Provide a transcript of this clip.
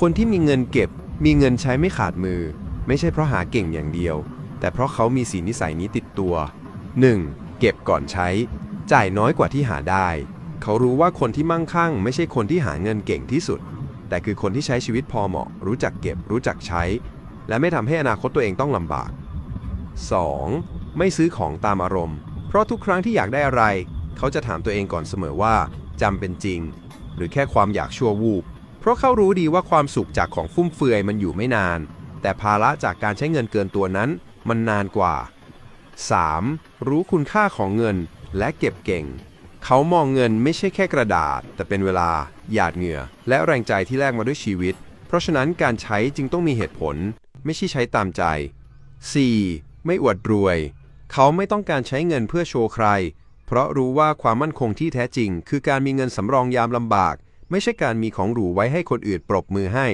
คนที่มีเงินเก็บ มีเงินใช้ไม่ขาดมือ ไม่ใช่เพราะหาเก่งอย่างเดียว แต่เพราะเขามีสีนิสัยนี้ติดตัว 1. เก็บก่อนใช้ จ่ายน้อยกว่าที่หาได้ เขารู้ว่าคนที่มั่งคั่ง ไม่ใช่คนที่หาเงินเก่งที่สุด แต่คือคนที่ใช้ชีวิตพอเหมาะ รู้จักเก็บ รู้จักใช้ และไม่ทำให้อนาคตตัวเองต้องลำบาก 2. ไม่ซื้อของตามอารมณ์ เพราะทุกครั้งที่อยากได้อะไร เขาจะถามตัวเองก่อนเสมอว่าจำเป็นจริง หรือแค่ความอยากชั่ววูบ เพราะเขารู้ดีว่าความสุขจากของฟุ่มเฟือยมันอยู่ไม่นาน แต่ภาระจากการใช้เงินเกินตัวนั้นมันนานกว่า 3. รู้คุณค่าของเงินและเก็บเก่ง เขามองเงินไม่ใช่แค่กระดาษ แต่เป็นเวลา หยาดเหงื่อ และแรงใจที่แลกมาด้วยชีวิต เพราะฉะนั้นการใช้จึงต้องมีเหตุผล ไม่ใช่ใช้ตามใจ 4. ไม่อวดรวย เขาไม่ต้องการใช้เงินเพื่อโชว์ใคร เพราะรู้ว่าความมั่นคงที่แท้จริง คือการมีเงินสำรองยามลำบาก ไม่ใช่การมีของหรูไว้ให้คนอื่นปรบมือให้